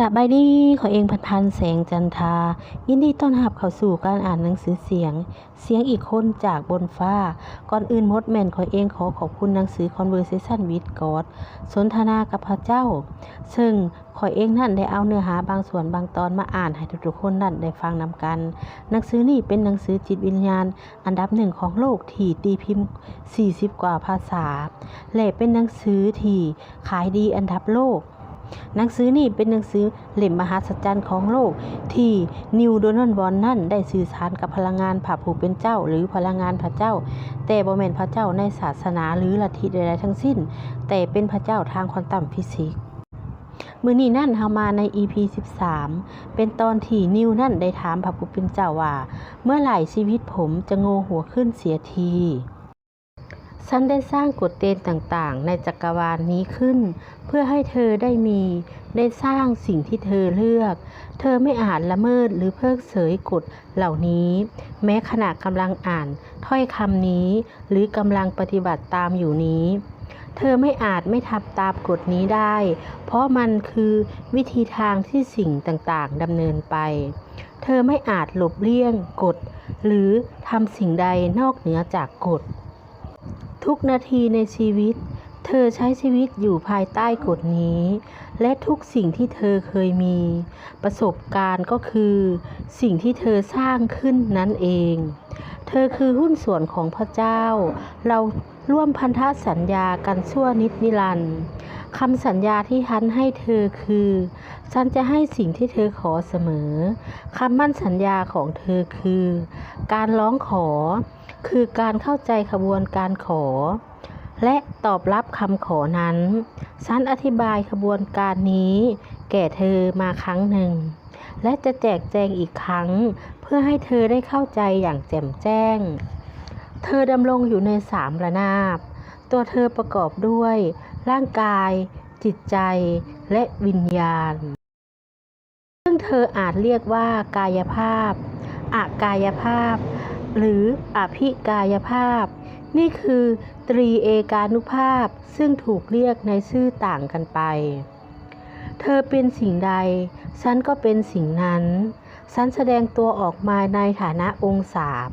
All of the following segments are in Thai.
สบายดีขอเองพันพันแสงจันทา ยินดีต้อนรับเข้าสู่การอ่านหนังสือเสียง เสียงอีกคนจากบนฟ้า ก่อนอื่นมดแมนขอเองขอขอบคุณหนังสือ Conversation with God สนทนากับพระเจ้า ซึ่งขอเองนั่นได้เอาเนื้อหาบางส่วนบางตอนมาอ่านให้ทุกๆคนนั่นได้ฟังนำกัน หนังสือนี่เป็นหนังสือจิตวิญญาณ อันดับหนึ่งของโลกที่ตีพิมพ์ 40 กว่าภาษา และเป็นหนังสือที่ขายดีอันดับโลก หนังสือนี่เป็นหนังสือเล่มมหัศจรรย์ของโลก ที่นิวโดนัลด์วอนนั่นได้สื่อสารกับพลังงานผ่าผู้เป็นเจ้า หรือพลังงานพระเจ้า แต่บ่แม่นพระเจ้าในศาสนาหรือลัทธิใดๆทั้งสิ้น แต่เป็นพระเจ้าทางควอนตัมฟิสิกส์มือนี้นั่นเฮามาใน EP 13 เป็นตอนที่นิวนั่นได้ถามพระผู้เป็นเจ้าว่า เมื่อไหร่ชีวิตผมจะโงหัวขึ้นเสียที ฉันได้สร้างกฎเกณฑ์ต่างๆ ในจักรวาลนนี้ขึ้น เพื่อให้เธอได้มี ได้สร้างสิ่งที่เธอเลือก เธอไม่อาจละเมิดหรือเพิกเฉยกฎเหล่านี้ แม้ขณะกำลังอ่านถ้อยคำนี้ หรือกำลังปฏิบัติตามอยู่นี้ เธอไม่อาจไม่ทำตามกฎนี้ได้ เพราะมันคือวิธีทางที่สิ่งต่างๆดำเนินไป เธอไม่อาจหลบเลี่ยงกฎ หรือทำสิ่งใดนอกเหนือจากกฎ ทุกนาทีในชีวิต เธอใช้ชีวิตอยู่ภายใต้กฎนี้ และทุกสิ่งที่เธอเคยมี ประสบการณ์ก็คือ สิ่งที่เธอสร้างขึ้นนั่นเอง เธอคือหุ้นส่วนของพระเจ้า เรา ร่วมพันธสัญญากันชั่วนิดนิรันดร์คำสัญญาที่ฉันให้เธอคือ ฉันจะให้สิ่งที่เธอขอเสมอ คำมั่นสัญญาของเธอคือ การร้องขอ คือการเข้าใจขบวนการขอ และตอบรับคำขอนั้น ฉันอธิบายขบวนการนี้ แก่เธอมาครั้งหนึ่ง และจะแจกแจงอีกครั้ง เพื่อให้เธอได้เข้าใจอย่างแจ่มแจ้ง เธอดำรงอยู่ในสามระนาบ ตัวเธอประกอบด้วย ร่างกาย จิตใจ และวิญญาณ ซึ่งเธออาจเรียกว่ากายภาพ อากายภาพ หรืออภิกายภาพ นี่คือตรีเอกานุภาพซึ่งถูกเรียกในชื่อต่างกันไป เธอเป็นสิ่งใด ฉันก็เป็นสิ่งนั้น ฉันแสดงตัวออกมาในฐานะองค์สาม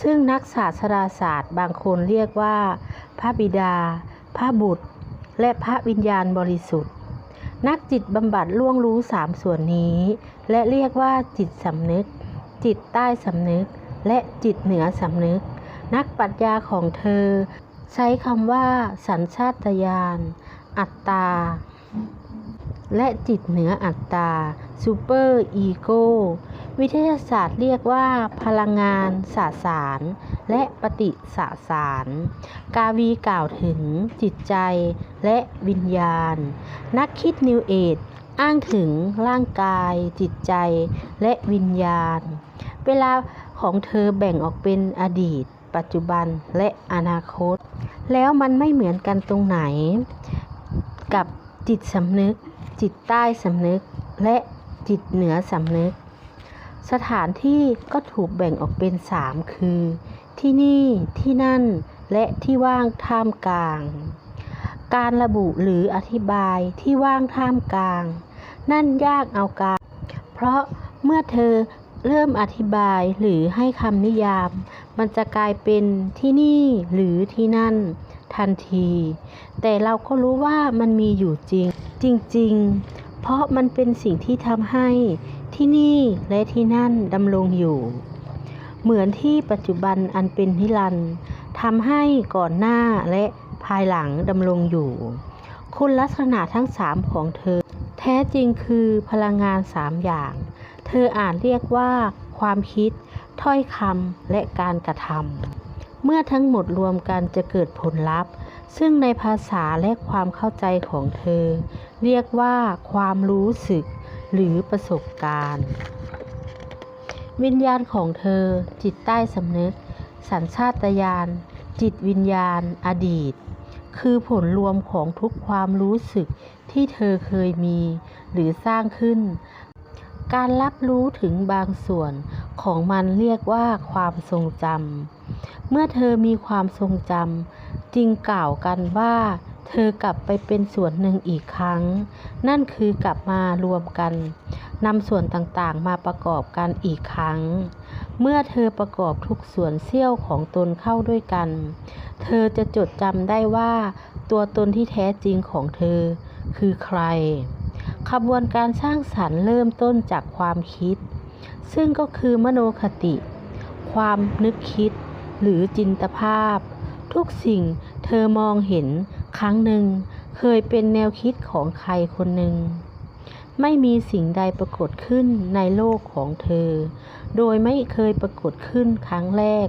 ซึ่งนักศาสตราศาสตร์บางคนเรียกว่า พระบิดา พระบุตร และพระวิญญาณบริสุทธิ์ นักจิตบำบัดล่วงรู้สามส่วนนี้ และเรียกว่าจิตสำนึก จิตใต้สำนึก และจิตเหนือสำนึก นักปรัชญาของเธอ ใช้คำว่า สัญชาตญาณอัตตา และจิตเหนืออัตตา ซูเปอร์อีโก้วิทยาศาสตร์เรียกว่าพลังงานสสาร และปฏิสสาร กาวีกล่าวถึงจิตใจและวิญญาณ นักคิดนิวเอจอ้างถึงร่างกาย จิตใจและวิญญาณ เวลาของเธอแบ่งออกเป็นอดีต ปัจจุบันและอนาคต แล้วมันไม่เหมือนกันตรงไหน กับจิตสำนึก จิตใต้สำนึกและ จิตเหนือสำนึก สถานที่ก็ถูกแบ่งออกเป็นสามคือ ที่นี่ที่นั่น และที่ว่างท่ามกลาง การระบุหรืออธิบายที่ว่างท่ามกลาง นั่นยากเอาการ เพราะเมื่อเธอเริ่มอธิบายหรือให้คำนิยาม มันจะกลายเป็นที่นี่หรือที่นั่น ทันที แต่เราก็รู้ว่ามันมีอยู่จริง จริง ๆ เพราะมันเป็นสิ่งที่ทำให้ที่นี่และที่นั่นดำรงอยู่ เหมือนที่ปัจจุบันอันเป็นนิรันดร์ทำให้ก่อนหน้าและภายหลังดำรงอยู่ คุณลักษณะทั้งสามของเธอ แท้จริงคือพลังงานสามอย่าง เธออาจเรียกว่า ความคิด ถ้อยคำและการกระทำเมื่อทั้งหมดรวมกันจะเกิดผลลัพธ์ ซึ่งในภาษาและความเข้าใจของเธอ เรียกว่าความรู้สึกหรือประสบการณ์ วิญญาณของเธอ จิตใต้สำนึก สัญชาตญาณ จิตวิญญาณ อดีต คือผลรวมของทุกความรู้สึกที่เธอเคยมี หรือสร้างขึ้น การรับรู้ถึงบางส่วนของมันเรียกว่าความทรงจำเมื่อเธอมีความทรงจำ จึงกล่าวกันว่า เธอกลับไปเป็นส่วนหนึ่งอีกครั้ง นั่นคือกลับมารวมกันนำส่วนต่างๆมาประกอบกันอีกครั้ง เมื่อเธอประกอบทุกส่วนเสี้ยวของตนเข้าด้วยกัน เธอจะจดจำได้ว่า ตัวตนที่แท้จริงของเธอ คือใคร ขบวนการสร้างสรรค์เริ่มต้นจากความคิด ซึ่งก็คือมโนคติ ความนึกคิดหรือจินตภาพ ทุกสิ่งเธอมองเห็นครั้งหนึ่ง เคยเป็นแนวคิดของใครคนหนึ่ง ไม่มีสิ่งใดปรากฏขึ้นในโลกของเธอ โดยไม่เคยปรากฏขึ้นครั้งแรก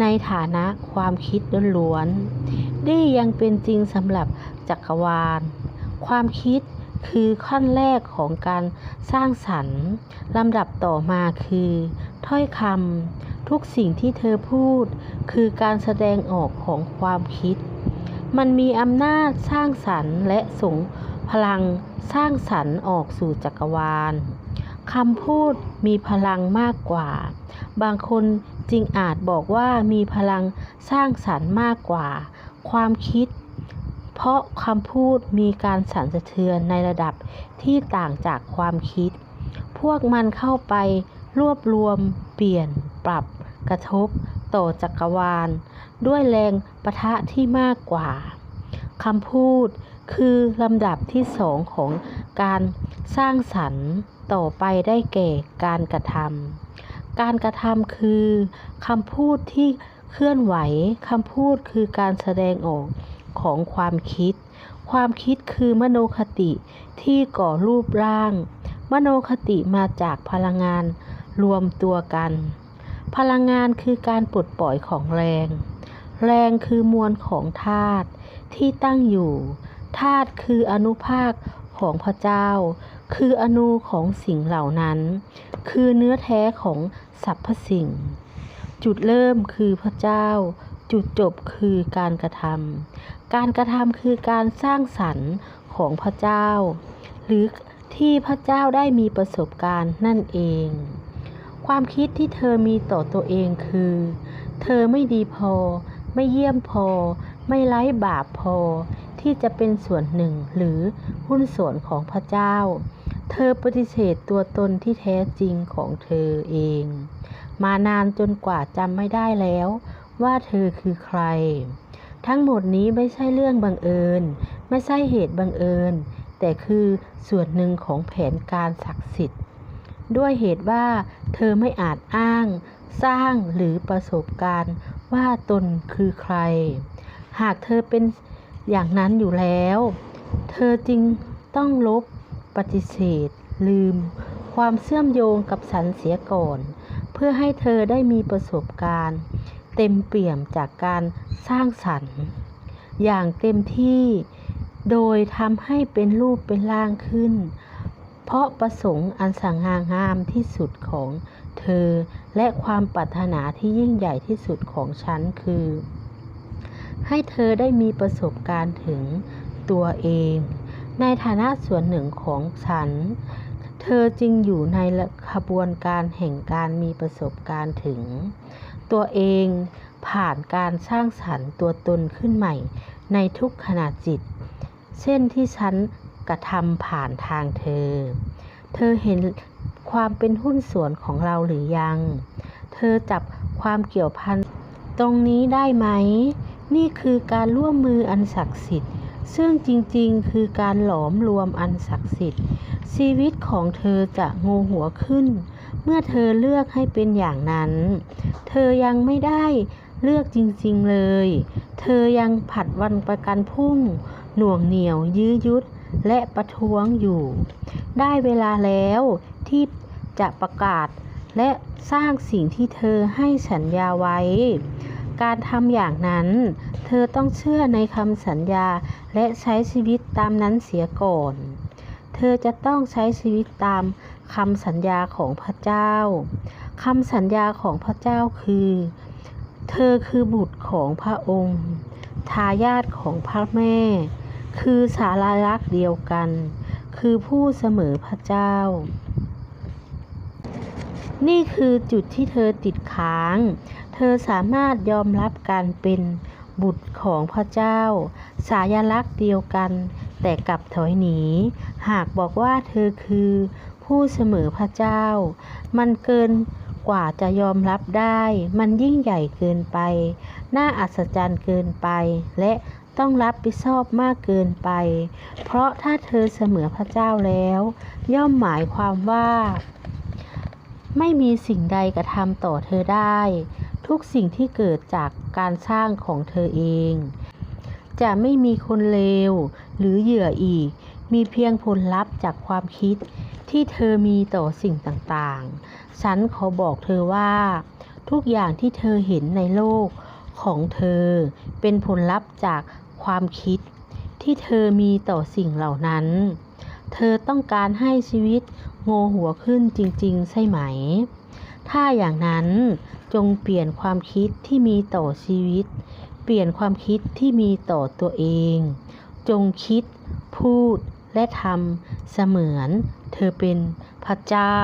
ในฐานะความคิดล้วนๆนี่ยังเป็นจริงสำหรับจักรวาล ความคิด คือขั้นแรกของการสร้างสรรค์ลำดับต่อมาคือ ถ้อยคำทุกสิ่งที่เธอพูด คือการแสดงออกของความคิด มันมีอำนาจสร้างสรรค์และส่งพลังสร้างสรรค์ออกสู่จักรวาลคำพูดมีพลังมากกว่า บางคนจึงอาจบอกว่ามีพลังสร้างสรรค์มากกว่า ความคิด เพราะคำพูดมีการสั่นสะเทือนในระดับที่ต่างจากความคิด พวกมันเข้าไปรวบรวม เปลี่ยน ปรับ กระทบ ต่อจักรวาล ด้วยแรงปะทะที่มากกว่าคำพูดคือลำดับที่สองของการสร้างสรรค์ต่อไปได้แก่การกระทำการกระทำคือคำพูดที่เคลื่อนไหวคำพูดคือการแสดงออก ของความคิด ความคิดคือมโนคติที่ก่อรูปร่าง มโนคติมาจากพลังงานรวมตัวกัน พลังงานคือการปลดปล่อยของแรง แรงคือมวลของธาตุที่ตั้งอยู่ ธาตุคืออนุภาคของพระเจ้า คืออนูของสิ่งเหล่านั้น คือเนื้อแท้ของสรรพสิ่ง จุดเริ่มคือพระเจ้า จุดจบคือการกระทำ การกระทำคือการสร้างสรรค์ของพระเจ้า หรือที่พระเจ้าได้มีประสบการณ์นั่นเอง ความคิดที่เธอมีต่อตัวเองคือ เธอไม่ดีพอ ไม่เยี่ยมพอ ไม่ไร้บาปพอ ที่จะเป็นส่วนหนึ่งหรือหุ้นส่วนของพระเจ้า เธอปฏิเสธตัวตนที่แท้จริงของเธอเอง มานานจนกว่าจำไม่ได้แล้ว ว่าเธอคือใคร ทั้งหมดนี้ไม่ใช่เรื่องบังเอิญ ไม่ใช่เหตุบังเอิญ แต่คือส่วนหนึ่งของแผนการศักดิ์สิทธิ์ ด้วยเหตุว่าเธอไม่อาจอ้าง สร้างหรือประสบการณ์ว่าตนคือใคร หากเธอเป็นอย่างนั้นอยู่แล้ว เธอจึงต้องลบปฏิเสธ ลืม ความเชื่อมโยงกับสันเสียก่อน เพื่อให้เธอได้มีประสบการณ์ เต็มเปี่ยมจากการสร้างสรรค์ อย่างเต็มที่โดยทำให้เป็นรูปเป็นร่างขึ้น เพราะประสงค์อันสง่างามที่สุดของเธอและความปรารถนาที่ยิ่งใหญ่ที่สุดของฉันคือ ให้เธอได้มีประสบการณ์ถึงตัวเอง ในฐานะส่วนหนึ่งของฉัน เธอจึงอยู่ในขบวนการแห่งการมีประสบการณ์ถึง ตัวเองผ่านการสร้างสรรค์ตัวตนขึ้นใหม่ ในทุกขณะจิต เช่นที่ฉันกระทำผ่านทางเธอ เธอเห็นความเป็นหุ้นส่วนของเราหรือยัง เธอจับความเกี่ยวพันตรงนี้ได้ไหม นี่คือการร่วมมืออันศักดิ์สิทธิ์ ซึ่งจริงๆ คือการหลอมรวมอันศักดิ์สิทธิ์ ชีวิตของเธอจะงงหัวขึ้น เมื่อเธอเลือกให้เป็นอย่างนั้น เธอยังไม่ได้เลือกจริงๆเลย เธอยังผัดวันประกันพรุ่ง หน่วงเหนียวยื้อยุดและประท้วงอยู่ ได้เวลาแล้วที่จะประกาศและสร้างสิ่งที่เธอให้สัญญาไว้ การทำอย่างนั้น เธอต้องเชื่อในคำสัญญาและใช้ชีวิตตามนั้นเสียก่อน เธอจะต้องใช้ชีวิตตามคำสัญญาของพระเจ้าคำสัญญาของพระเจ้าคือ เธอคือบุตรของพระองค์ ทายาทของพระแม่ คือสารารักษ์เดียวกัน คือผู้เสมอพระเจ้า นี่คือจุดที่เธอติดค้าง เธอสามารถยอมรับการเป็นบุตรของพระเจ้า สายลักษณ์เดียวกัน แต่กลับถอยหนี หากบอกว่าเธอคือผู้เสมอพระเจ้า มันเกินกว่าจะยอมรับได้ มันยิ่งใหญ่เกินไป น่าอัศจรรย์เกินไป และต้องรับผิดชอบมากเกินไป เพราะถ้าเธอเสมอพระเจ้าแล้ว ย่อมหมายความว่า ไม่มีสิ่งใดกระทำต่อเธอได้ ทุกสิ่งที่เกิดจากการสร้างของเธอเอง จะไม่มีคนเลวหรือเหยื่ออีก มีเพียงผลลัพธ์จากความคิดที่เธอมีต่อสิ่งต่างๆ ฉันขอบอกเธอว่า ทุกอย่างที่เธอเห็นในโลกของเธอ เป็นผลลัพธ์จากความคิดที่เธอมีต่อสิ่งเหล่านั้น เธอต้องการให้ชีวิตโงหัวขึ้นจริง ๆ ใช่ไหม ถ้าอย่างนั้นจงเปลี่ยนความคิดที่มีต่อชีวิต เปลี่ยนความคิดที่มีต่อตัวเอง จงคิด พูดและทำเสมือน เธอเป็นพระเจ้า